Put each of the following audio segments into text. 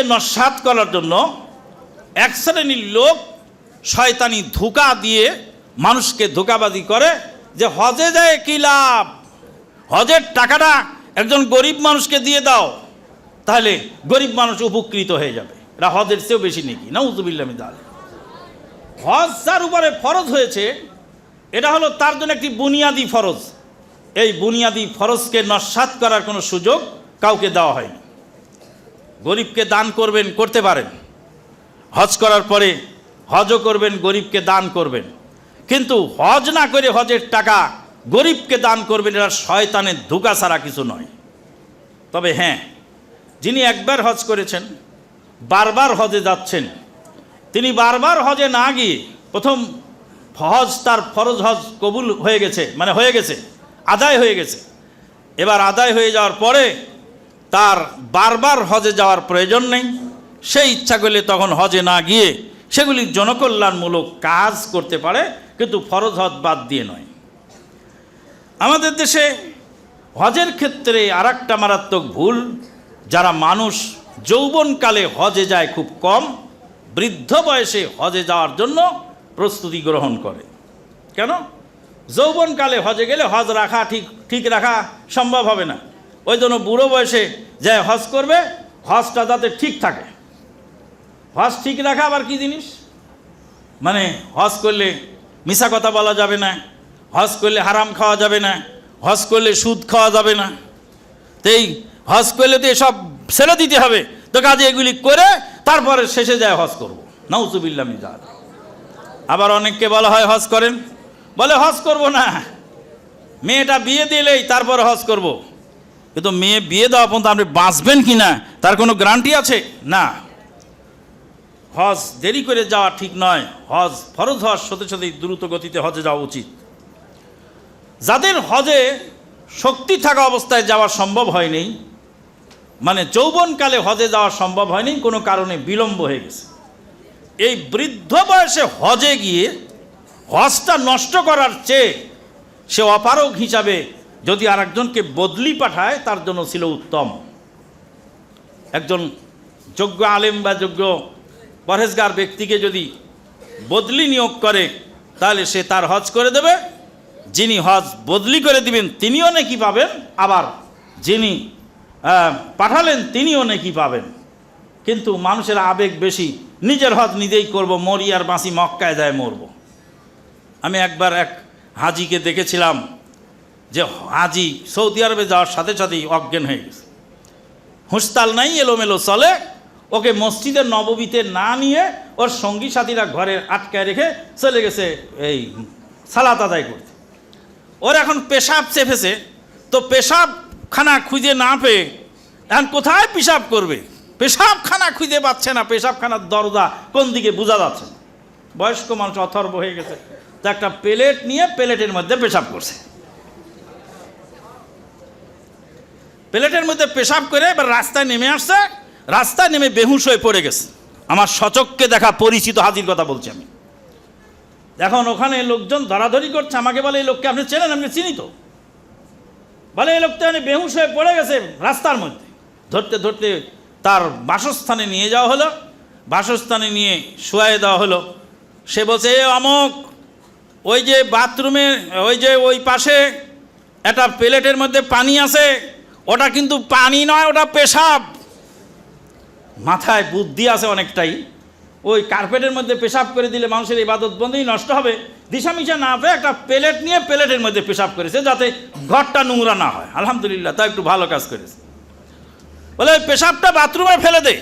হজকে নস্বাত করার জন্য এক শ্রেণির লোক শয়তানি ধোকা দিয়ে মানুষকে ধোকাবাজি করে যে হজে যায় কী লাভ? হজের টাকাটা একজন গরিব মানুষকে দিয়ে দাও, তাহলে গরিব মানুষ উপকৃত হয়ে যাবে। এরা হজের চেয়েও বেশি নাকি না উজুবিল্লামি তাহলে হজ যার উপরে ফরজ হয়েছে, এটা হলো তার জন্য একটি বুনিয়াদি ফরজ। এই বুনিয়াদি ফরজকে নস্বাত করার কোনো সুযোগ কাউকে দেওয়া হয়নি। গরিবকে দান করবেন, করতে পারেন। হজ করার পরে হজও করবেন, গরিবকে দান করবেন। কিন্তু হজ না করে হজের টাকা গরিবকে দান করবেন এটা শয়তানের ধোকা ছাড়া কিছু নয়। তবে হ্যাঁ যিনি একবার হজ করেছেন, বারবার হজে যাচ্ছেন, তিনি বারবার হজে না গিয়ে প্রথম হজ তার ফরজ হজ কবুল হয়ে গেছে মানে হয়ে গেছে, আদায় হয়ে গেছে। এবার আদায় হয়ে যাওয়ার পরে তার বারবার হজে যাওয়ার প্রয়োজন নেই। সেই ইচ্ছা করলে তখন হজে না গিয়ে সেগুলি জনকল্যাণমূলক কাজ করতে পারে, কিন্তু ফরজ হজ বাদ দিয়ে নয়। আমাদের দেশে হজের ক্ষেত্রে আর একটা মারাত্মক ভুল, যারা মানুষ যৌবনকালে হজে যায় খুব কম, বৃদ্ধ বয়সে হজে যাওয়ার জন্য প্রস্তুতি গ্রহণ করে। কেন? যৌবনকালে হজে গেলে হজ রাখা ঠিক ঠিক রাখা সম্ভব হবে না। ওই জন্য বুড়ো বয়সে যায় হজ করবে, হজটা যাতে ঠিক থাকে। হজ ঠিক রাখা আবার কি জিনিস? মানে হজ করলে মিশা কথা বলা যাবে না, হজ করলে হারাম খাওয়া যাবে না, হজ করলে সুদ খাওয়া যাবে না। তো এই হজ করলে তো এসব ছেড়ে দিতে হবে। তো কাজে এগুলি করে তারপরে শেষে যায় হজ করব। নাউজুবিল্লা মিজাদ আবার অনেককে বলা হয় হজ করেন। বলে হজ করব না। মেয়েটা বিয়ে দিলেই তারপর হজ করব। কিন্তু মেয়ে বিয়ে দেওয়া পর্যন্ত আপনি বাঁচবেন কি না? তার কোনো গ্যারান্টি আছে? না। হজ দেরি করে যাওয়া ঠিক নয়। হজ ফরজ হজ সাথে সাথে দ্রুত গতিতে হজে যাওয়া উচিত। যাদের হজে শক্তি থাকা অবস্থায় যাওয়া সম্ভব হয়নি মানে যৌবনকালে হজে যাওয়া সম্ভব হয়নি, কোনো কারণে বিলম্ব হয়ে গেছে। এই বৃদ্ধ বয়সে হজে গিয়ে হজটা নষ্ট করার চেয়ে সে অপারগ হিসাবে যদি আর একজনকে বদলি পাঠায়, তার জন্য ছিল উত্তম। একজন যোগ্য আলেম বা যোগ্য পরহেজগার ব্যক্তিকে যদি বদলি নিয়োগ করে, তাহলে সে তার হজ করে দেবে। যিনি হজ বদলি করে দিবেন, তিনিও নাকি পাবেন। আবার যিনি পাঠালেন, তিনিও নাকি পাবেন। কিন্তু মানুষের আবেগ বেশি, নিজের হজ নিজেই করব, মরি আর বাঁচি মক্কায় যায় মরব। আমি একবার এক হাজিকে দেখেছিলাম যে হাজি সৌদি আরবে যাওয়ার সাথে সাথেই অজ্ঞান হয়ে গেছে। হুঁসতাল নাই, এলোমেলো চলে। ওকে মসজিদের নববীতে না নিয়ে ওর সঙ্গী সাথীরা ঘরে আটকায় রেখে চলে গেছে এই সালাত আদায় করতে। ওর এখন পেশাব চেপেছে। তো পেশাবখানা খুঁজে না পেয়ে এখন কোথায় পেশাব করবে? পেশাবখানা খুঁজে পাচ্ছে না। পেশাবখানার দরজা কোন দিকে বোঝা যাচ্ছে। বয়স্ক মানুষ অথর্ব হয়ে গেছে। তো একটা প্লেট নিয়ে প্লেটের মধ্যে পেশাব করছে। প্লেটের মধ্যে পেশাব করে এবার রাস্তায় নেমে আসছে, রাস্তায় নেমে বেহুশ হয়ে পড়ে গেছে। আমার সচককে দেখা পরিচিত হাজির কথা বলছি আমি। এখন ওখানে লোকজন ধরাধরি করছে, আমাকে বলে, এই লোককে আপনি চেনেন? আমি চিনি তো? বলে, এই লোকটা মানে বেহুশ হয়ে পড়ে গেছে রাস্তার মধ্যে। ধরতে ধরতে তার বাসস্থানে নিয়ে যাওয়া হলো। বাসস্থানে নিয়ে শুয়াই দেওয়া হলো। সে বলছে, এ অমক, ওই যে বাথরুমে, ওই যে ওই পাশে একটা প্লেটের মধ্যে পানি আছে ওটা কিন্তু পানি নয়, ওটা পেশাব। মাথায় বুদ্ধি আছে অনেকটাই। ওই কার্পেটের মধ্যে পেশাব করে দিলে মানুষের ইবাদত বন্ধই নষ্ট হবে। দিশামিশা না পেয়ে একটা প্লেট নিয়ে প্লেটের মধ্যে পেশাব করেছে যাতে ঘরটা নোংরা না হয়। আলহামদুলিল্লাহ তা একটু ভালো কাজ করেছে। বলে পেশাবটা বাথরুমে ফেলে দে।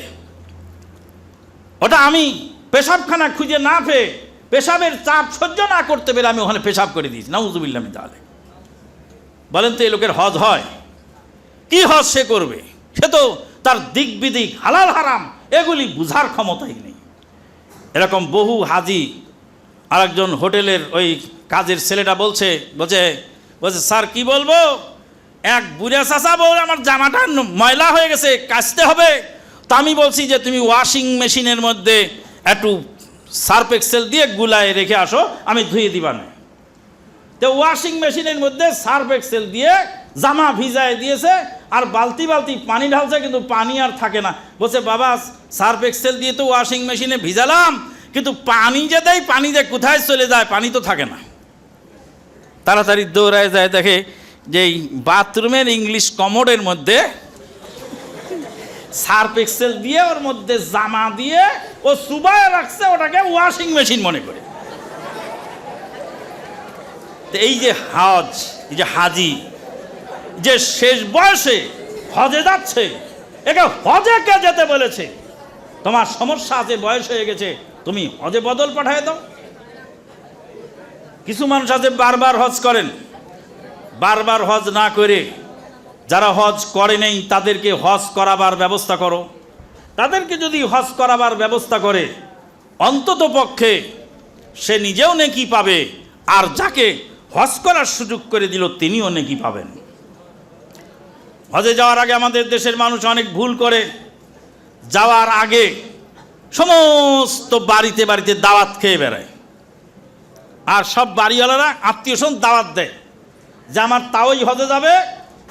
ওটা আমি পেশাবখানা খুঁজে না পেয়ে পেশাবের চাপ সহ্য না করতে পেরে আমি ওখানে পেশাব করে দিয়েছি। না উজুবিল্লা আমি তাহলে বলেন তো এই লোকের হজ হয়? কি হজ সে করবে? সে তো তার দিক বিদিক, হালাল হারাম, এগুলি বুঝার ক্ষমতাই নেই। এরকম বহু হাজি আরেকজন হোটেলের ওই কাজের ছেলেটা বলছে বলছে বলছে, স্যার, কি বলব? এক বুড়া চাষা বল আমার জামাটা ময়লা হয়ে গেছে, কাচতে হবে। তা আমি বলছি যে, তুমি ওয়াশিং মেশিনের মধ্যে একটু সার্ফ এক্সেল দিয়ে গুলায় রেখে আসো, আমি ধুয়ে দিবা না তো ওয়াশিং মেশিনের মধ্যে সার্ফ এক্সেল দিয়ে জামা ভিজায় দিয়েছে আর বালতি বালতি পানি ঢালছে, কিন্তু পানি আর থাকে না। বলছে, বাবা, সার্ফ এক্সেল দিয়ে তো ওয়াশিং মেশিনে ভিজালাম, কিন্তু পানি যে দেয়, পানি যে কোথায় চলে যায়, পানি তো থাকে না। তাড়াতাড়ি দৌড়ায় যায়, দেখে যে এই বাথরুমের ইংলিশ কমোডের মধ্যে সার্ফ এক্সেল দিয়ে ওর মধ্যে জামা দিয়ে ও সুবায় রাখছে ওটাকে ওয়াশিং মেশিন মনে করে। এই যে হজ, এই যে হাজি যে শেষ বয়সে হজে যাচ্ছে, একে হজে কে যেতে বলেছে? তোমার সমস্যা আছে, বয়স হয়ে গেছে, তুমি হজে বদল পাঠায় দাও। কিছু মানুষ আছে বারবার হজ করেন। বারবার হজ না করে যারা হজ করে নেই, তাদেরকে হজ করাবার ব্যবস্থা করো। তাদেরকে যদি হজ করাবার ব্যবস্থা করে, অন্তত পক্ষে সে নিজেও নেকি পাবে, আর যাকে হজ করার সুযোগ করে দিল, তিনিও নেকি পাবেন। হজে যাওয়ার আগে আমাদের দেশের মানুষ অনেক ভুল করে। যাওয়ার আগে সমস্ত বাড়িতে বাড়িতে দাওয়াত খেয়ে বেড়ায়। আর সব বাড়িওয়ালারা আত্মীয় স্বজন দাওয়াত দেয়। যে আমার তাওই হজে যাবে,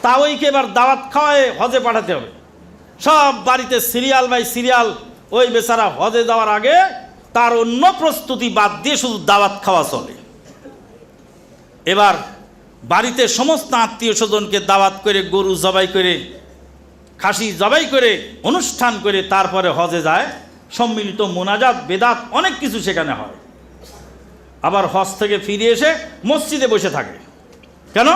তাওইকে এবার দাওয়াত খাওয়ায় হজে পাঠাতে হবে। সব বাড়িতে সিরিয়াল বাই সিরিয়াল ওই বেচারা হজে যাওয়ার আগে তার অন্য প্রস্তুতি বাদ দিয়ে শুধু দাওয়াত খাওয়া চলে। এবার বাড়িতে সমস্ত আত্মীয় স্বজনকে দাওয়াত করে, গরু জবাই করে, খাসি জবাই করে, অনুষ্ঠান করে, তারপরে হজে যায়। সম্মিলিত মোনাজাত, বেদাত, অনেক কিছু সেখানে হয়। আবার হজ থেকে ফিরে এসে মসজিদে বসে থাকে। কেন?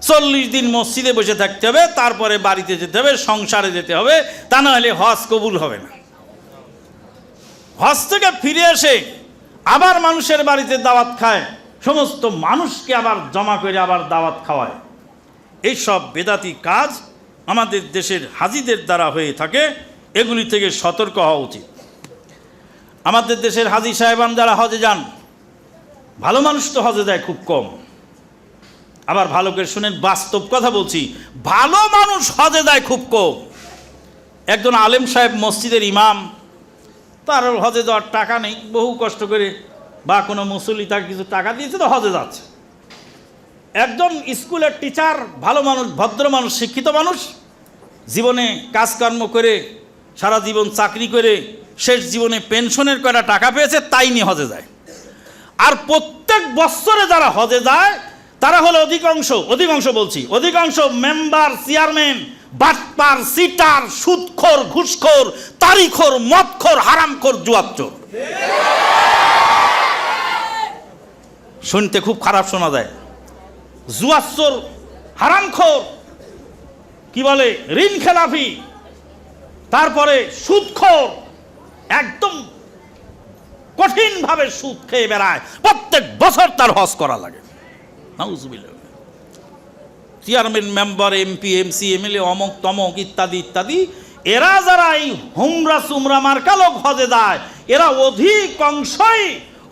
চল্লিশ দিন মসজিদে বসে থাকতে হবে, তারপরে বাড়িতে যেতে হবে, সংসারে যেতে হবে, তা না হলে হজ কবুল হবে না। হজ থেকে ফিরে এসে আবার মানুষের বাড়িতে দাওয়াত খায়। সমস্ত মানুষকে আবার জমা করে আবার দাওয়াত খাওয়ায়। এইসব বেদাতি কাজ আমাদের দেশের হাজিদের দ্বারা হয়ে থাকে, এগুলি থেকে সতর্ক হওয়া উচিত। আমাদের দেশের হাজি সাহেবান যারা হজে যান, ভালো মানুষ তো হজে যায় খুব কম। আবার ভালো করে শুনেন, বাস্তব কথা বলছি, ভালো মানুষ হজে যায় খুব কম। একজন আলেম সাহেব মসজিদের ইমাম, তার হজে যাওয়ার টাকা নেই, বহু কষ্ট করে বা কোনো মুসল্লি তাকে কিছু টাকা দিয়েছে তো হজে যাচ্ছে। একজন স্কুলের টিচার, ভালো মানুষ, ভদ্র মানুষ, শিক্ষিত মানুষ, জীবনে কাজকর্ম করে, সারা জীবন চাকরি করে, শেষ জীবনে পেনশনের কয়টা টাকা পেয়েছে তাই নিয়ে হজে যায়। আর প্রত্যেক বছরে যারা হজে যায়, তারা হলো অধিকাংশ অধিকাংশ বলছি, অধিকাংশ মেম্বার, চেয়ারম্যান, বাটপার, সিটার, সুদখোর, ঘুষখোর, তারিখোর, মদখোর, হারামখোর জুয়াচ্চোর শুনতে খুব খারাপ শোনা যায়। জুয়াচ্চোর হারামখোর, কি বলে, ঋণ খেলাফি, তারপরে সুদখোর, একদম কঠিনভাবে সুদ খেয়ে বেড়ায়। প্রত্যেক বছর তার হজ করা লাগে। Chairman, member, MP, MC, MLA, অমক, তমক ইত্যাদি ইত্যাদি, এরা যারা এই হুমরা সুমরা মার্কা লোক হজে যায়, এরা অধিকাংশই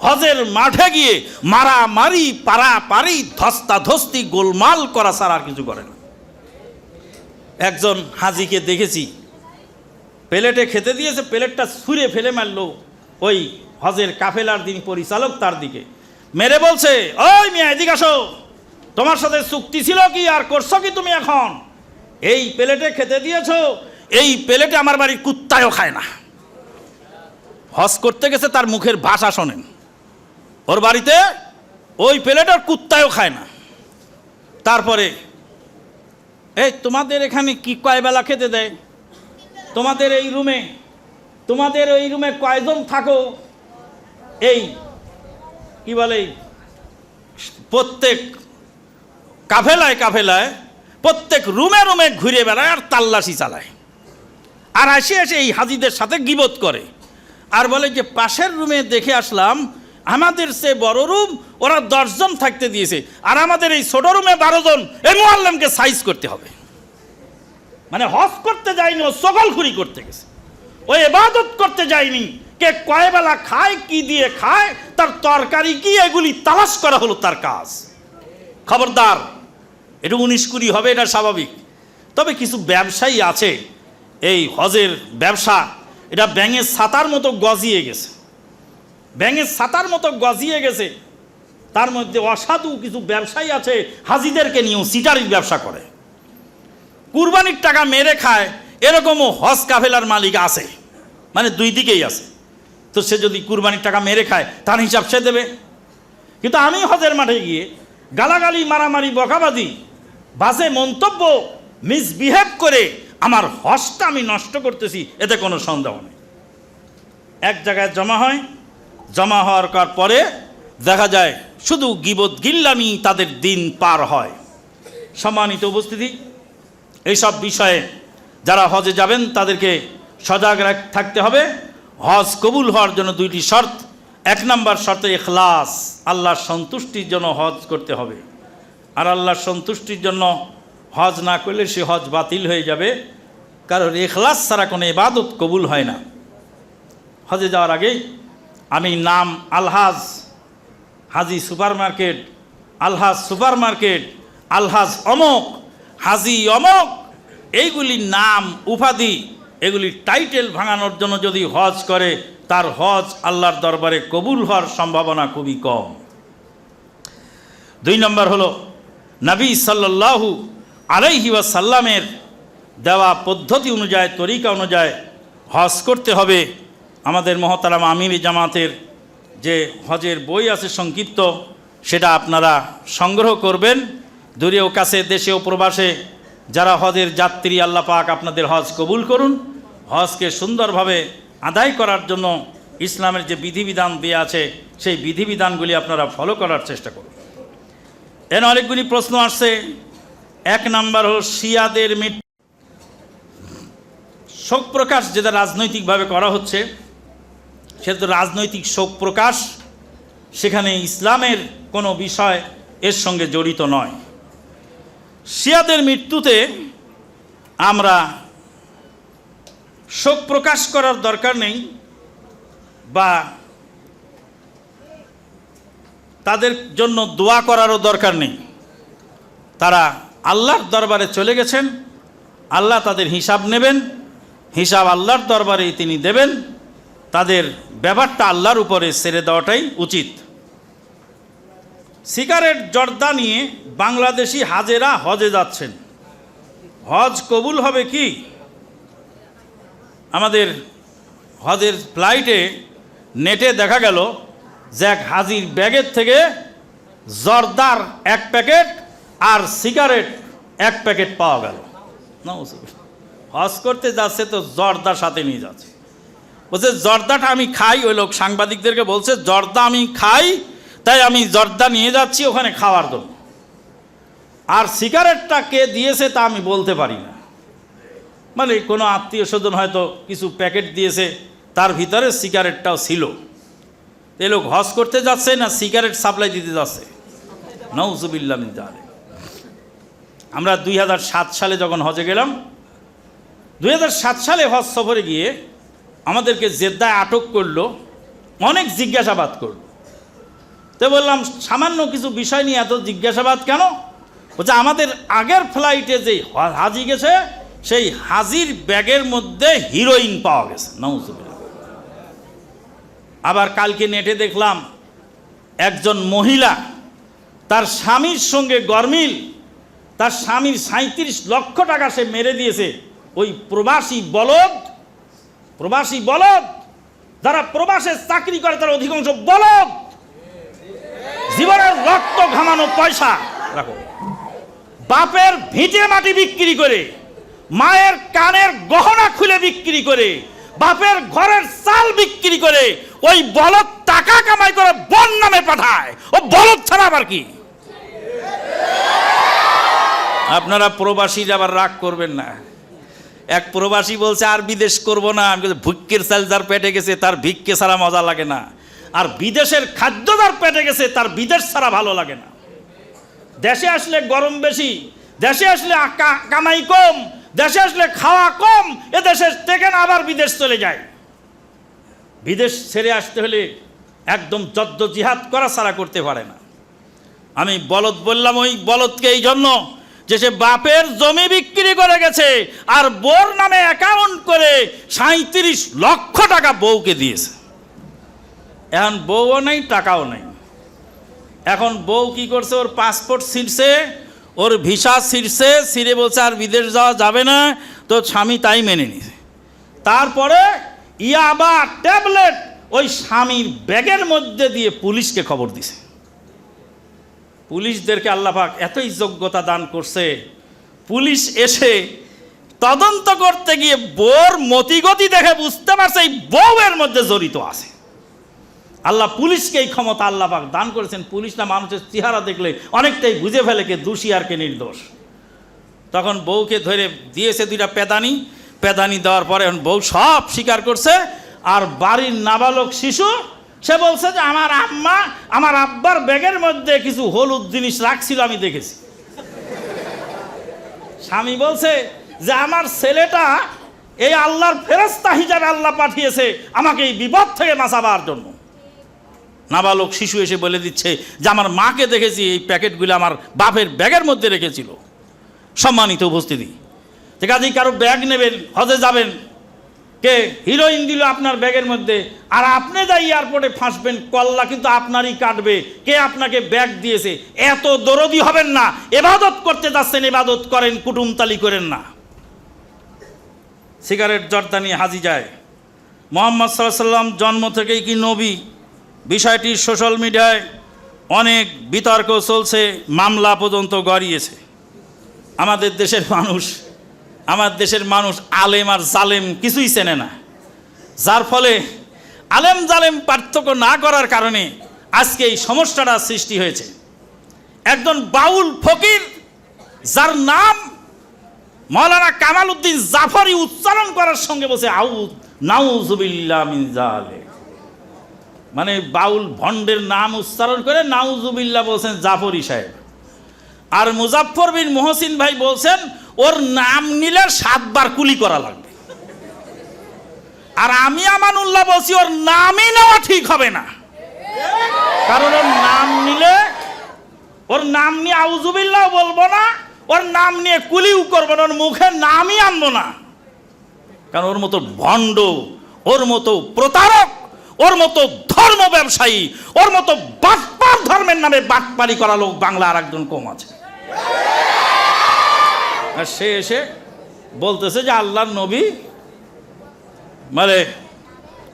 হজের মাঠে গিয়ে মারামারি, পারাপারি ধস্তা ধস্তি গোলমাল করা ছাড়া আর কিছু করে না। একজন হাজিকে দেখেছি, প্লেটে খেতে দিয়েছে, প্লেটটা ছুঁড়ে ফেলে মারলো ওই হজের কাফেলার দিন পরিচালক তার দিকে। মেরে বলছে, ওই মিয়া, এদিকে আসো। তোমার সাথে চুক্তি ছিল কি আর করছ কি তুমি এখন? এই প্লেটে খেতে দিয়েছ, এই প্লেটে আমার বাড়ির কুত্তায়ও খায় না। হজ করতে গেছে, তার মুখের ভাষা শোনেন। ওর বাড়িতে ওই প্লেটের কুত্তায়ও খায় না। তারপরে, এই তোমাদের এখানে কি কয় বেলা খেতে দেয়? তোমাদের এই রুমে, তোমাদের এই রুমে কয়জন থাকো? এই, কি বলে, প্রত্যেক কাফেলায় কাফেলায়, প্রত্যেক রুমে রুমে ঘুরে বেড়ায় আর তাল্লাশি চালায়। আর আসে এসে এই হাজিদের সাথে গিবত করে। আর বলে যে, পাশের রুমে দেখে আসলাম আমাদের সে বড় রুম, ওরা দশজন থাকতে দিয়েছে। আর আমাদের এই ছোট রুমে বারো জন, এই মোয়াল্লামকে সাইজ করতে হবে। মানে হজ করতে যায়নি, ও সকলখুরি করতে গেছে। ও এবাদত করতে যায়নি, কে কয় বেলা খায়, কি দিয়ে খায়, তার তরকারি কি, এগুলি তালাশ করা হলো তার কাজ। খবরদার, এটা উনিশ কুড়ি হবে, এটা স্বাভাবিক। তবে কিছু ব্যবসায়ী আছে, এই হজের ব্যবসা, এটা ব্যাঙের ছাতার মতো গজিয়ে গেছে। ব্যাঙের ছাতার মতো গজিয়ে গেছে। তার মধ্যে অসাধু কিছু ব্যবসায়ী আছে, হাজিদেরকে নিয়েও সিটারির ব্যবসা করে। কুরবানির টাকা মেরে খায়, এরকমও হজ কাফেলার মালিক আছে। মানে দুই দিকেই আছে। তো সে যদি কুরবানির টাকা মেরে খায়, তার হিসাব সে দেবে। কিন্তু আমি হজের মাঠে গিয়ে গালাগালি, মারামারি বকাবাদি বাসে মন্তব্য, মিসবিহেভ করে আমার হজটা আমি নষ্ট করতেছি, এতে কোনো সন্দেহ নেই। এক জায়গায় জমা হয় জমা হওয়ার কার পরে দেখা যায় শুধু গিবত গিল্লামি তাদের দিন পার হয়। সম্মানিত উপস্থিতি, এইসব বিষয়ে যারা হজে যাবেন তাদেরকে সজাগ থাকতে হবে। হজ কবুল হওয়ার জন্য দুইটি শর্ত। এক নম্বর শর্তে এখলাস আল্লাহর সন্তুষ্টির জন্য হজ করতে হবে। আর আল্লাহর সন্তুষ্টির জন্য হজ না করলে সে হজ বাতিল হয়ে যাবে। কারণ এখলাস ছাড়া কোনো ইবাদত কবুল হয় না। হজে যাওয়ার আগেই আমি নাম আলহাজ হাজি সুপার মার্কেট আলহাজ সুপার মার্কেট আলহাজ অমক, হাজি অমক, এইগুলি নাম উপাধি, এগুলি টাইটেল ভাঙানোর জন্য যদি হজ করে, তার হজ আল্লাহর দরবারে কবুল হওয়ার সম্ভাবনা খুবই কম। দুই নম্বর হলো, নবী সাল্লাল্লাহু আলাইহি ওয়াসাল্লামের দেওয়া পদ্ধতি অনুযায়ী, তরিকা অনুযায়ী হজ করতে হবে। আমাদের মহতারাম আমির জামাতের যে হজের বই আছে সংক্ষিপ্ত, সেটা আপনারা সংগ্রহ করবেন। দূরেও কাছে, দেশে ও প্রবাসে যারা হজের যাত্রী, আল্লাহ পাক আপনাদের হজ কবুল করুন। হজকে সুন্দরভাবে আদায় করার জন্য ইসলামের যে বিধিবিধান দেওয়া আছে, সেই বিধিবিধানগুলি আপনারা ফলো করার চেষ্টা করুন। এর অনেকগুলি প্রশ্ন আসছে। এক নাম্বার হল, শিয়াদের মৃত্যু শোক প্রকাশ যেটা রাজনৈতিকভাবে করা হচ্ছে সেটা তো রাজনৈতিক শোক প্রকাশ। সেখানে ইসলামের কোনো বিষয় এর সঙ্গে জড়িত নয়। শিয়াদের মৃত্যুতে আমরা শোক প্রকাশ করার দরকার নেই বা তাদের জন্য দোয়া করারও দরকার নেই। তারা আল্লাহর দরবারে চলে গেছেন, আল্লাহ তাদের হিসাব নেবেন, হিসাব আল্লাহর দরবারেই তিনি দেবেন, তাদের ব্যাপারটা আল্লাহর উপরে ছেড়ে দেওয়াটাই উচিত। সিগারেট জর্দা নিয়ে বাংলাদেশি হাজেরা হজে যাচ্ছেন। হজ কবুল হবে কি? আমাদের হজের ফ্লাইটে নেটে দেখা গেল যে এক হাজির ব্যাগের থেকে জর্দার এক প্যাকেট আর সিগারেট এক প্যাকেট পাওয়া গেল। হজ করতে যাচ্ছে তো জর্দার সাথে নিয়ে যাচ্ছে। বলছে, জর্দাটা আমি খাই। ওই লোক সাংবাদিকদেরকে বলছে, জর্দা আমি খাই, তাই আমি জর্দা নিয়ে যাচ্ছি ওখানে খাওয়ার জন্য। আর সিগারেটটা কে দিয়েছে তা আমি বলতে পারি না। মানে কোনো আত্মীয় স্বজন হয়তো কিছু প্যাকেট দিয়েছে, তার ভিতরে সিগারেটটাও ছিল। এ লোক হজ করতে যাচ্ছে না সিগারেট সাপ্লাই দিতে যাচ্ছে? নৌজুবিল্লা জালিক। আমরা দুই হাজার সাত সালে যখন হজে গেলাম, দুই হাজার সাত সালে হজ সফরে গিয়ে আমাদেরকে জেদ্দায় আটক করল, অনেক জিজ্ঞাসাবাদ করল। তো বললাম, সামান্য কিছু বিষয় নিয়ে এত জিজ্ঞাসাবাদ কেন? বলছে, আমাদের আগের ফ্লাইটে যে হাজি গেছে, সেই হাজির ব্যাগের মধ্যে হিরোইন পাওয়া গেছে নৌজুবিল্লা আবার কালকে নেটে দেখলাম, একজন মহিলা, তার স্বামীর সঙ্গে গরমিল, তার স্বামীর সাঁত্রিশ লক্ষ টাকা সে মেরে দিয়েছে, ওই প্রবাসী বলদ প্রবাসী বলদ, যারা প্রবাসে চাকরি করে তার অধিকাংশ বলদ। জীবনের রক্ত ঘামানো পয়সা, রাখো। বাপের ভিটে মাটি বিক্রি করে, মায়ের কানের গহনা খুলে বিক্রি করে, বাপের ঘরের চাল বিক্রি করে, ওই বলদ টাকা কামাই করে বন নামে পাঠায়। ও বলদ ছাড়া আবার কি? আপনারা প্রবাসীর আবার রাগ করবেন না। এক প্রবাসী বলছে, আর বিদেশ করব না। আমি ভিক্ষের চাল যার পেটে গেছে, তার ভিক্ষে ছাড়া মজা লাগে না। আর বিদেশের খাদ্য যার পেটে গেছে, তার বিদেশ ছাড়া ভালো লাগে না। দেশে আসলে গরম বেশি, দেশে আসলে কামাই কম, দেশে আসলে খাওয়া কম, এ দেশে থেকে না আবার বিদেশ চলে যায়। বিদেশ ছেড়ে আসতে হলে একদম যদ্দ জিহাদ করা ছাড়া করতে পারে না। আমি বলদ বললাম, ওই বলদকে এই জন্য যে সে বাপের জমি বিক্রি করে গেছে আর বোর নামে অ্যাকাউন্ট করে সাঁত্রিশ লক্ষ টাকা বউকে দিয়েছে। এখন বউও নেই, টাকাও নেই। এখন বউ কি করছে? ওর পাসপোর্ট ছিঁড়ছে, ওর ভিসা ছিঁড়ছে, ছিঁড়ে বলছে, আর বিদেশ যাওয়া যাবে না। তো স্বামী তাই মেনে নিছে তারপরে ইয়াবা ট্যাবলেট ওই স্বামীর ব্যাগের মধ্যে দিয়ে পুলিশকে খবর দিছে। পুলিশদেরকে আল্লাপাক এতই যোগ্যতা দান করছে। পুলিশ এসে তদন্ত করতে গিয়ে বোর মতিগতি দেখে বুঝতে পারছে এই বউয়ের মধ্যে জড়িত আছে। আল্লাহ পুলিশকে এই ক্ষমতা আল্লাহ পাক দান করেছেন। পুলিশ না মানুষের চেহারা দেখলে অনেকটাই বুঝে ফেলে কে দোষী আর কে নির্দোষ। তখন বউকে ধরে দিয়েছে দুইটা পেদানি। পেদানি দেওয়ার পরে বউ সব স্বীকার করছে। আর বাড়ির নাবালক শিশু সে বলছে যে আমার আম্মা, আমার আব্বার ব্যাগের মধ্যে কিছু হলুদ জিনিস রাখছিল, আমি দেখেছি। স্বামী বলছে যে আমার ছেলেটা এই আল্লাহর ফেরস্তা হিসাবে আল্লাহ পাঠিয়েছে, আমাকে এই বিপদ থেকে বাঁচাবার জন্য। নাবালক শিশু এসে বলে দিচ্ছে যে আমার মাকে দেখেছি, এই প্যাকেটগুলো আমার বাপের ব্যাগের মধ্যে রেখেছিল। সম্মানিত উপস্থিতি। কাজেই কারও ব্যাগ নেবেন, হজে যাবেন কে? হিরোইন দিল আপনার ব্যাগের মধ্যে। আর আপনি যাই এয়ারপোর্টে ফাঁসবেন, কল্লা কিন্তু আপনারই কাটবে। কে আপনাকে ব্যাগ দিয়েছে? এত দরদি হবেন না। এবাদত করতে যাচ্ছেন, এবাদত করেন কুটুমতালি করেন না। সিগারেট জর্দানি হাজি যায়। মোহাম্মদ সাল্লাম জন্ম থেকেই কি নবী? বিষয়টি সোশ্যাল মিডিয়ায় অনেক বিতর্ক চলছে, মামলা পর্যন্ত গড়িয়েছে। আমাদের দেশের মানুষ আমার দেশের মানুষ আলেম আর জালেম কিছুই চেনে না। যার ফলে আলেম জালেম পার্থক্য না করার কারণে আজকে এই সমস্যাটা সৃষ্টি হয়েছে। একজন বাউল ফকির, যার নাম মৌলানা কামাল উদ্দিন জাফরি উচ্চারণ করার সঙ্গে বসে আউ নাউজুবিল্লা মিন জালে মানে বাউল ভণ্ডের নাম উচ্চারণ করে নাউজুবিল্লা বলছেন জাফরি সাহেব। আর মুজাফর বিন মোহসিন ভাই বলছেন ওর নাম নিলে সাতবার কুলি করা লাগবে। আর আমি আমানুল্লাহ বলছি, ওর নামই নেওয়া ঠিক হবে না। কারণ ওর নাম নিলে, ওর নাম নিয়ে আউজুবিল্লাহ বলব না, ওর নাম নিয়ে কুলিও করব না, ওর মুখে নামই আনব না। কারণ ওর মতো ভণ্ড, ওর মতো প্রতারক, ওর মতো ধর্ম ব্যবসায়ী, ওর মতো বাটপার ধর্মের নামে বাটপারি করা লোক বাংলা আর একজন কম আছে। আর সে এসে বলতেছে যে আল্লাহর নবী মানে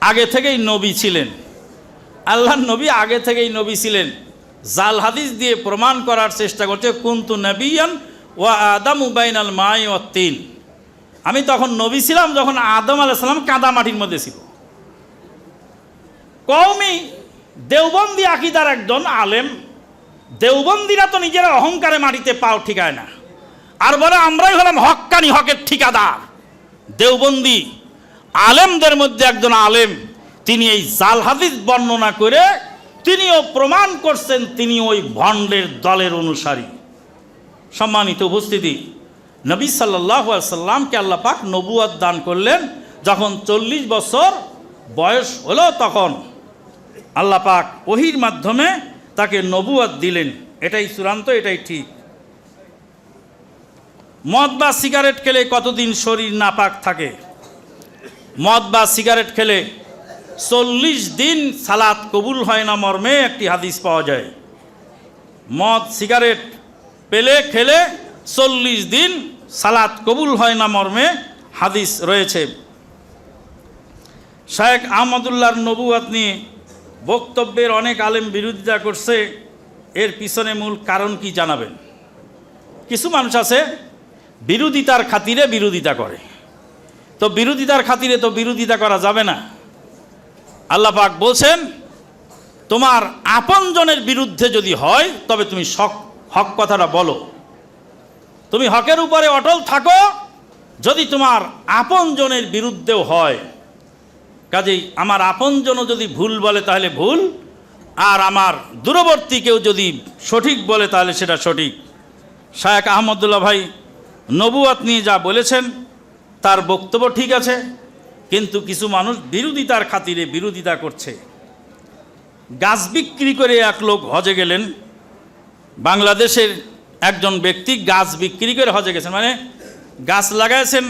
আগে থেকেই নবী ছিলেন। আল্লাহর নবী আগে থেকেই নবী ছিলেন। জাল হাদিস দিয়ে প্রমাণ করার চেষ্টা করছে, কুন্তু নবিয়ান ওয়া আদম উবাইন আল মাই ও তিন। আমি তখন নবী ছিলাম যখন আদম আলাইসালাম কাদা মাটির মধ্যে ছিল। কৌমি দেওবন্দি আকিদার একজন আলেম, দেওবন্দিরা তো নিজেরা অহংকারে মাটিতে পাও ঠিকায় না। আর বলে, আমরাই হলাম হক্কানি হকের ঠিকাদার। দেওবন্দি, আলেমদের মধ্যে একজন আলেম, তিনি এই জাল হাদিস বর্ণনা করে তিনিও প্রমাণ করছেন তিনি ওই ভণ্ডের দলের অনুসারী। সম্মানিত উপস্থিতি, নবী সাল্লাহ সাল্লামকে আল্লাহ পাক নবুয়াদ দান করলেন যখন চল্লিশ বছর বয়স হলো তখন। আল্লাহ পাক ওহির মাধ্যমে তাকে নবুয়াদ দিলেন। এটাই চূড়ান্ত, এটাই ঠিক। মদ বা সিগারেট খেলে কতদিন শরীর নাপাক থাকে? মদ বা সিগারেট খেলে চল্লিশ দিন সালাত কবুল হয় না মর্মে একটি হাদিস পাওয়া যায়। মদ, সিগারেট পেলে খেলে চল্লিশ দিন সালাত কবুল হয় না মর্মে হাদিস রয়েছে। শায়েক আহমদুল্লাহর নবুয়াত নিয়ে বক্তব্যের অনেক আলেম বিরোধিতা করছে, এর পিছনে মূল কারণ কি জানাবেন? কিছু মানুষ আছে বিরোধিতার খাতিরে বিরোধিতা করে। তো বিরোধিতার খাতিরে তো বিরোধিতা করা যাবে না। আল্লাহ পাক বলছেন, তোমার আপনজনের বিরুদ্ধে যদি হয়, তবে তুমি শক, হক কথাটা বলো। তুমি হকের উপরে অটল থাকো, যদি তোমার আপনজনের বিরুদ্ধেও হয়। কাজেই আমার আপনজনও যদি ভুল বলে, তাহলে ভুল। আর আমার দূরবর্তী কেউ যদি সঠিক বলে, তাহলে সেটা সঠিক। শায়েক আহমদুল্লাহ ভাই নবুয়াত নিয়ে যা বলেছেন, তার বক্তব্য ঠিক আছে, কিন্তু কিছু মানুষ বিরোধিতার খাতিরে বিরোধিতা করছে। গাছ বিক্রি করে এক লোক হজে গেলেন, বাংলাদেশের একজন ব্যক্তি গাছ বিক্রি করে হজে গেছেন মানে গাছ লাগাইছেন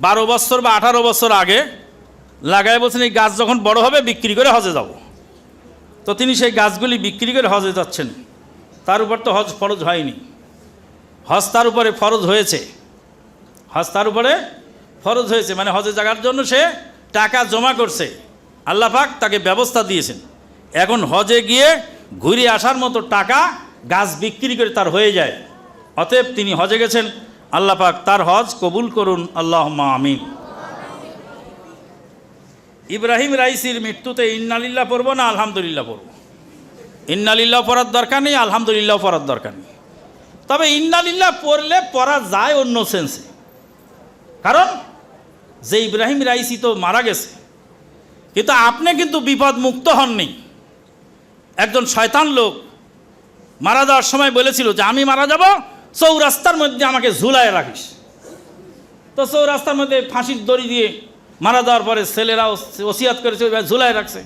বারো বছর বা আঠারো বছর আগে, লাগায় বলছেন, এই গাছ যখন বড় হবে, বিক্রি করে হজে যাব। তো তিনি সেই গাছগুলি বিক্রি করে হজে যাচ্ছেন। তার উপর তো হজ ফরজ হয়নি। হজ তার উপরে ফরজ হয়েছে। হজ তার উপরে ফরজ হয়েছে মানে হজে জাগার জন্য সে টাকা জমা করছে। আল্লাহ পাক তাকে ব্যবস্থা দিয়েছেন। এখন হজে গিয়ে ঘুরে আসার মতো টাকা গাছ বিক্রি করে তার হয়ে যায়। অতএব তিনি হজে গেছেন। আল্লাহ পাক তার হজ কবুল করুন। আল্লাহ আমিন। ইব্রাহিম রাইসির মৃত্যুতে ইন্নালিল্লাহ পড়ব না, আলহামদুলিল্লাহ পড়ব। ইন্নালিল্লাহ পড়ার দরকার নেই, আলহামদুলিল্লাহ পড়ার দরকার নেই। তবে ইন্নালিল্লাহ পড়লে পড়া যায় অন্য সেন্সে কারণ যে ইব্রাহিম রাইসি তো মারা গেছে, কিন্তু আপনি কিন্তু বিপদ মুক্ত হননি। একজন শয়তান লোক মারা যাওয়ার সময় বলেছিল যে, আমি মারা যাব, চৌরাস্তার মধ্যে আমাকে ঝুলায় রাখিস। তো চৌরাস্তার মধ্যে ফাঁসির দড়ি দিয়ে মারা যাওয়ার পরে ছেলেরা ওসিয়াত করেছে ঝুলায় রাখছে।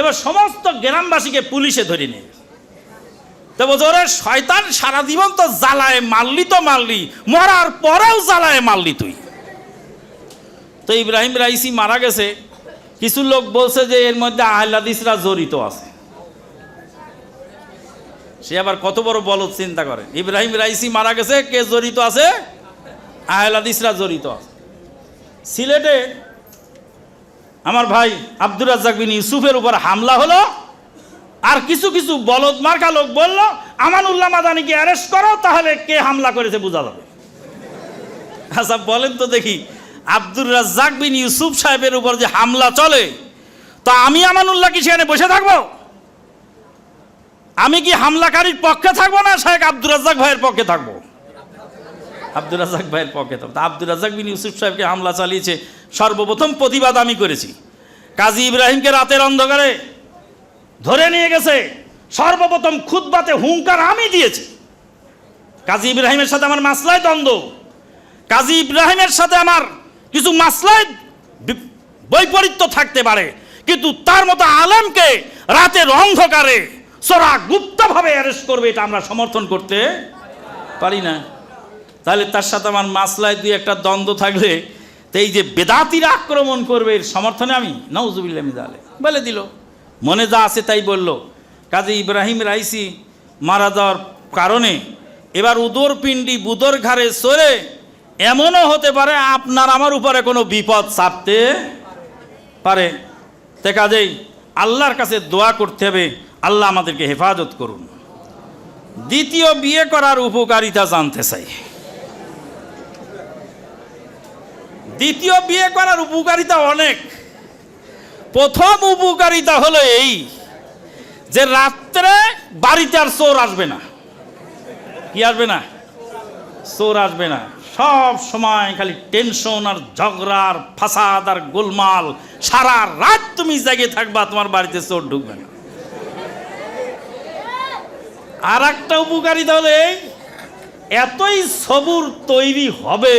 এবার সমস্ত গ্রামবাসীকে পুলিশে ধরে নিয়ে গেছে। শয়তান, সারা জীবন তো জ্বালায় মারলি তো মারলি, মরার পরেও জ্বালায় মারলি তুই। তো ইব্রাহিম রাইসি মারা গেছে। কিছু লোক বলছে যে, এর মধ্যে আহলাদিসরা জড়িত আছে। সে আবার কত বড় বলদ চিন্তা করে। ইব্রাহিম রাইসি মারা গেছে, কে জড়িত আছে? আহলাদিসরা জড়িত আছে। সিলেটে আমার ভাই আব্দুর রাজ্জাক বিন ইউসুফের উপর হামলা হলো। আর কিছু কিছু বলদ মার্কা লোক বলল, আমানুল্লাহ মাদানিকে অ্যারেস্ট করো, তাহলে কে হামলা করেছে বোঝা যাবে। আচ্ছা বলেন তো দেখি, আব্দুর রাজ্জাক বিন ইউসুফ সাহেবের উপর যে হামলা চলে, তো আমি আমানুল্লাহ কি সেখানে বসে থাকব? আমি কি হামলাকারীর পক্ষে থাকব না শেখ আব্দুর রাজ্জাক ভাইয়ের পক্ষে থাকব? আব্দুর রাজ্জাক ভাইয়ের পক্ষে থাকব। আব্দুর রাজ্জাক বিন ইউসুফ সাহেবকে হামলা চালিয়েছে, সর্বপ্রথম প্রতিবাদ আমি করেছি। কাজী ইব্রাহিমকে রাতের অন্ধকারে ধরে নিয়ে গেছে। সর্বপ্রথম খুদবাতে হুঙ্কার আমি দিয়েছি। কাজী ইব্রাহিমের সাথে আমার মাসলায় দ্বন্দ্ব। কাজী ইব্রাহিমের সাথে আমার কিছু মাসলায় বৈপরীত্য থাকতে পারে। কিন্তু তার মতো আলেমকে রাতের অন্ধকারে সোরা গুপ্তভাবে অ্যারেস্ট করবে এটা আমরা সমর্থন করতে পারি না। তাহলে তার সাথে আমার মাসলায় দুই একটা দ্বন্দ্ব থাকলে তো এই যে বেদাতিরা আক্রমণ করবে এর সমর্থনে আমি নওজুবিল্লাহ মিজালে বলে দিল। মনে যা আছে তাই বলল। কাজে ইব্রাহিম রাইসি মারা যাওয়ার কারণে এবার উদর পিণ্ডি বুদর ঘাড়ে সরে এমনও হতে পারে আপনার আমার উপরে কোনো বিপদ চাপতে পারে। তে কাজেই আল্লাহর কাছে দোয়া করতে হবে, আল্লাহ আমাদেরকে হেফাজত করুন। দ্বিতীয় বিয়ে করার উপকারিতা জানতে চাই। দ্বিতীয় বিয়ে করার উপকারিতা অনেক। প্রথম উপকারিতা হলো এই, যে রাত্রে বাড়িতে আর চোর আসবে না। কি আসবে না? চোর আসবে না। সব সময় খালি টেনশন আর ঝগড়া আর ফাসাদ আর গোলমাল। সারা রাত তুমি জেগে থাকবা, তোমার বাড়িতে চোর ঢুকবে না। আর একটা উপকারিতা হলো এতই সবুর তৈরি হবে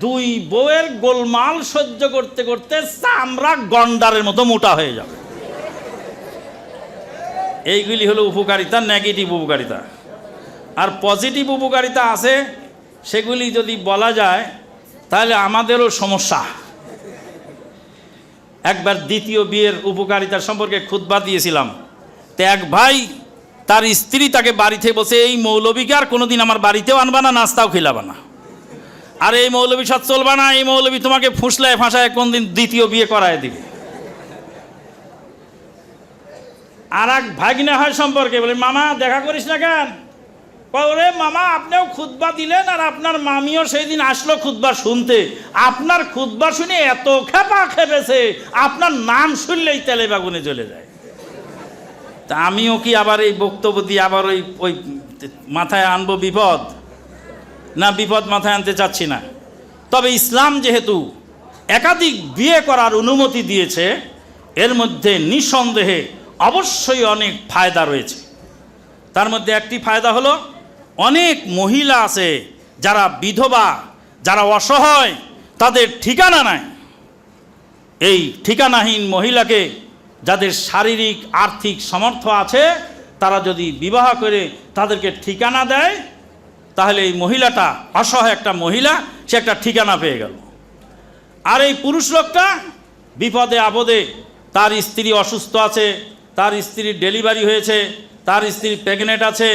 দুই বউয়ের গোলমাল সহ্য করতে করতে চামড়া গন্ডারের মতো মোটা হয়ে যাবে। এইগুলি হলো উপকারিতা নেগেটিভ উপকারিতা। আর পজিটিভ উপকারিতা আছে, সেগুলি যদি বলা যায়, তাহলে আমাদেরও সমস্যা। একবার দ্বিতীয় বিয়ের উপকারিতা সম্পর্কে খুতবা দিয়েছিলাম। তো এক ভাই, তার স্ত্রী তাকে বাড়িতে বসে, এই মৌলবীকে আর কোনোদিন আমার বাড়িতেও আনবা না, নাস্তাও খেলাবা না। আর এই মৌলবী সাথ চলবা না, এই মৌলবী তোমাকে ফুসলায় ফাঁসায় কোনদিন দ্বিতীয় বিয়ে করায় দিবে। আর এক ভাগিনা হয় সম্পর্কে বলে, মামা, দেখা করিস না কেন? ওরে মামা, আপনিও খুতবা দিলেন আর আপনার মামিও সেই দিন আসলো খুতবা শুনতে। আপনার খুতবা শুনে এত খেপা খেপেছে, আপনার নাম শুনলেই তেলে বাগুনে চলে যায়। তা আমিও কি আবার এই বক্তব্য দিয়ে আবার ওই ওই মাথায় আনব বিপদ? না বিপদ মাথায় আনতে চাচ্ছি না। তবে ইসলাম যেহেতু একাধিক বিয়ে করার অনুমতি দিয়েছে, এর মধ্যে নিঃসন্দেহে অবশ্যই অনেক ফায়দা রয়েছে। তার মধ্যে একটি ফায়দা হলো, অনেক মহিলা আছে যারা বিধবা, যারা অসহায়, তাদের ঠিকানা নাই। এই ঠিকানাহীন মহিলাকে যাদের শারীরিক, আর্থিক সামর্থ্য আছে, তারা যদি বিবাহ করে তাদেরকে ঠিকানা দেয় তাহলে এই মহিলাটা অসহায় একটা মহিলা, সে একটা ঠিকানা পেয়ে গেল। আর এই পুরুষ লোকটা বিপদে আপদে তার স্ত্রী অসুস্থ আছে, তার স্ত্রীর ডেলিভারি হয়েছে, তার স্ত্রী প্রেগনেন্ট আছে,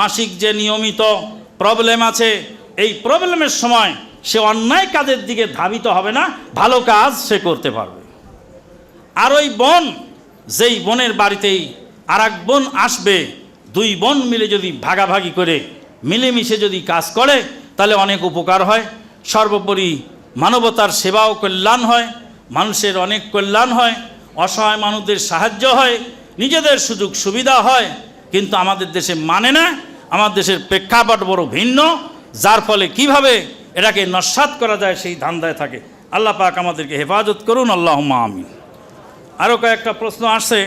মাসিক যে নিয়মিত প্রবলেম আছে, এই প্রবলেমের সময় সে অন্যায় কাজের দিকে ধাবিত হবে না, ভালো কাজ সে করতে পারবে। আর ওই বোন, যেই বোনের বাড়িতেই আর বোন আসবে, দুই বোন মিলে যদি ভাগাভাগি করে মিলেমিশে যদি কাজ করে, তাহলে অনেক উপকার হয়। সর্বোপরি মানবতার সেবা ও কল্যাণ হয়, মানুষের অনেক কল্যাণ হয়, অসহায় মানুষদের সাহায্য হয়, নিজেদের সুযোগ সুবিধা হয়, কিন্তু আমাদের দেশে মানে না, আমার দেশের প্রেক্ষাপট বড় ভিন্ন, যার ফলে কীভাবে এটাকে নস্বাত করা যায় সেই ধান্দায় থাকে। আল্লাহ পাক আমাদেরকে হেফাজত করুন আল্লাহ আমি আরও কয়েকটা প্রশ্ন আসছে,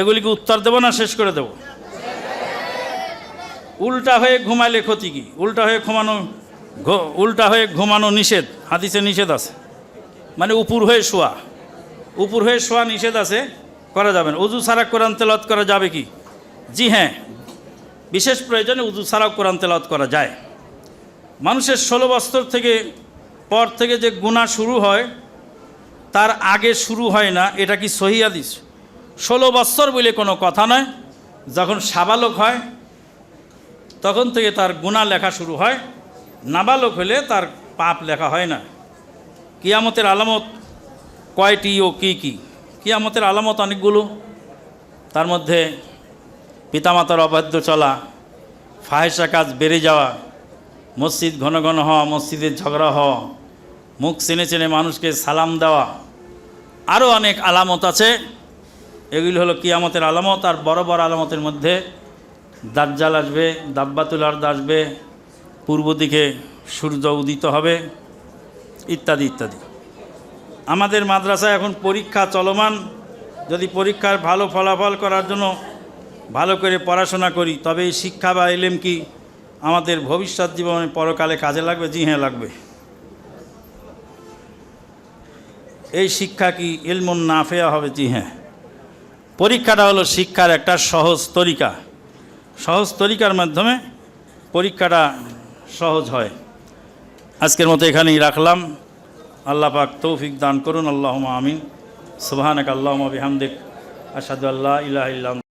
এগুলিকে উত্তর দেবো না, শেষ করে দেব? উল্টা হয়ে ঘুমাইলে ক্ষতি কি? উল্টা হয়ে ঘুমানো উল্টা হয়ে ঘুমানো নিষেধ, হাদিসে নিষেধ আছে। মানে উপর হয়ে শোয়া। উপর হয়ে শোয়া নিষেধ আছে, করা যাবে না। উজু ছাড়া কোরআন তেলাওয়াত করা যাবে কি? জি হ্যাঁ। বিশেষ প্রয়োজনে উজু ছাড়াও কোরআন তেলাওয়াত করা যায়। মানুষের ষোলো বছর থেকে পর থেকে যে গুণা শুরু হয়, তার আগে শুরু হয় না, এটা কি সহি হাদিস? ষোলো বৎসর বলে কোনো কথা নয়। যখন সাবালক হয় তখন থেকে তার গুণা লেখা শুরু হয়, নাবালক হলে তার পাপ লেখা হয় না। কিয়ামতের আলামত কয়টি ও কি কি? কিয়ামতের আলামত অনেকগুলো। তার মধ্যে পিতামাতার অবাধ্য চলা ফাহেসা কাজ বেড়ে যাওয়া, মসজিদ ঘন ঘন হওয়া, মসজিদের ঝগড়া হওয়া, মুখ চেনে চেনে মানুষকে সালাম দেওয়া আরও অনেক আলামত আছে। এগুলি হলো কিয়ামতের আলামত আর বড় বড় আলামতের মধ্যে দাজ্জাল আসবে, দাব্বাতুল আর্দ আসবে, পূর্ব দিকে সূর্য উদিত হবে, ইত্যাদি ইত্যাদি। আমাদের মাদ্রাসায় এখন পরীক্ষা চলমান। যদি পরীক্ষার ভালো ফলাফল করার জন্য ভালো করে পড়াশোনা করি, তবে এই শিক্ষা বা এলেম কি আমাদের ভবিষ্যৎ জীবনে পরকালে কাজে লাগবে? জি হ্যাঁ লাগবে। এই শিক্ষা কি ইলমুন নাফেয়া হবে? জি হ্যাঁ। পরীক্ষাটা হলো শিক্ষার একটা সহজ তরিকা। সহজ তরিকার মাধ্যমে পরীক্ষাটা সহজ হয়। আজকের মতো এখানেই রাখলাম। আল্লাহ পাক তৌফিক দান করুন। আল্লাহ আমিন। সুবাহ আল্লাহ বিহামদিক। আসাদু আল্লাহ ইলাহ